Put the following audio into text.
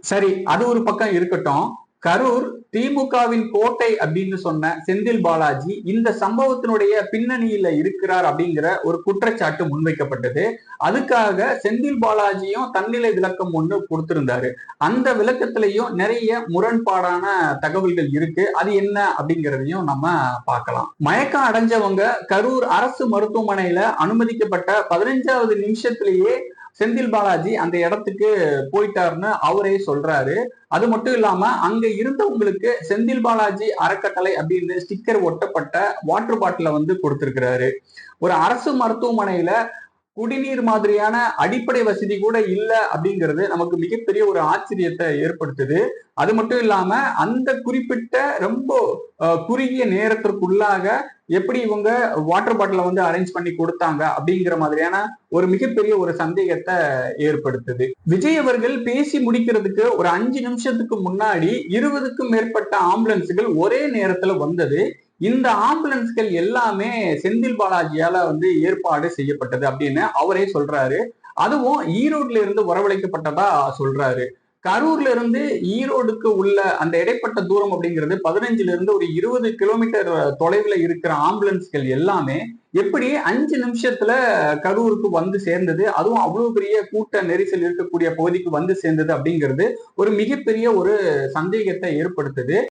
சரி அது ஒரு பக்கம் இருக்கட்டும். கரூர் திமுகவின் கோட்டை அப்படின்னு சொன்ன செந்தில் பாலாஜி இந்த சம்பவத்தினுடைய பின்னணியில இருக்கிறார் அப்படிங்கிற ஒரு குற்றச்சாட்டு முன்வைக்கப்பட்டது. அதுக்காக செந்தில் பாலாஜியும் தன்னிலை விளக்கம் ஒண்ணு கொடுத்திருந்தாரு. அந்த விளக்கத்திலையும் நிறைய முரண்பாடான தகவல்கள் இருக்கு. அது என்ன அப்படிங்கிறதையும் நம்ம பார்க்கலாம். மயக்கம் அடைஞ்சவங்க கரூர் அரசு மருத்துவமனையில அனுமதிக்கப்பட்ட பதினஞ்சாவது நிமிஷத்திலேயே செந்தில் பாலாஜி அந்த இடத்துக்கு போயிட்டாருன்னு அவரே சொல்றாரு. அது மட்டும் இல்லாம அங்க இருந்தவங்களுக்கு செந்தில் பாலாஜி அறக்கட்டளை அப்படின்னு ஸ்டிக்கர் ஒட்டப்பட்ட வாட்டர் பாட்டில வந்து கொடுத்திருக்கிறாரு. ஒரு அரசு மருத்துவமனையில குடிநீர் மாதிரியான அடிப்படை வசதி கூட இல்லை அப்படிங்கிறது நமக்கு மிகப்பெரிய ஒரு ஆச்சரியத்தை ஏற்படுத்துது. அது மட்டும் இல்லாம அந்த குறிப்பிட்ட ரொம்ப குறுகிய நேரத்திற்குள்ளாக எப்படி இவங்க வாட்டர் பாட்டில வந்து அரேஞ்ச் பண்ணி கொடுத்தாங்க அப்படிங்கிற மாதிரியான ஒரு மிகப்பெரிய ஒரு சந்தேகத்தை ஏற்படுத்துது. விஜய் அவர்கள் பேசி முடிக்கிறதுக்கு ஒரு அஞ்சு நிமிஷத்துக்கு முன்னாடி இருபதுக்கும் மேற்பட்ட ஆம்புலன்ஸுகள் ஒரே நேரத்துல வந்தது. இந்த ஆம்புலன்ஸ்கள் எல்லாமே செந்தில் பாலாஜியால வந்து ஏற்பாடு செய்யப்பட்டது அப்படின்னு அவரே சொல்றாரு. அதுவும் ஈரோட்ல இருந்து வரவழைக்கப்பட்டதா சொல்றாரு. கரூர்ல இருந்து ஈரோடுக்கு உள்ள அந்த இடைப்பட்ட தூரம் அப்படிங்கிறது பதினஞ்சுல இருந்து ஒரு இருபது கிலோமீட்டர் தொலைவில் இருக்கிற ஆம்புலன்ஸ்கள் எல்லாமே எப்படி அஞ்சு நிமிஷத்துல கரூருக்கு வந்து சேர்ந்தது அதுவும் அவ்வளவு பெரிய கூட்ட நெரிசல் இருக்கக்கூடிய பகுதிக்கு வந்து சேர்ந்தது அப்படிங்கிறது ஒரு மிகப்பெரிய ஒரு சந்தேகத்தை ஏற்படுத்துது.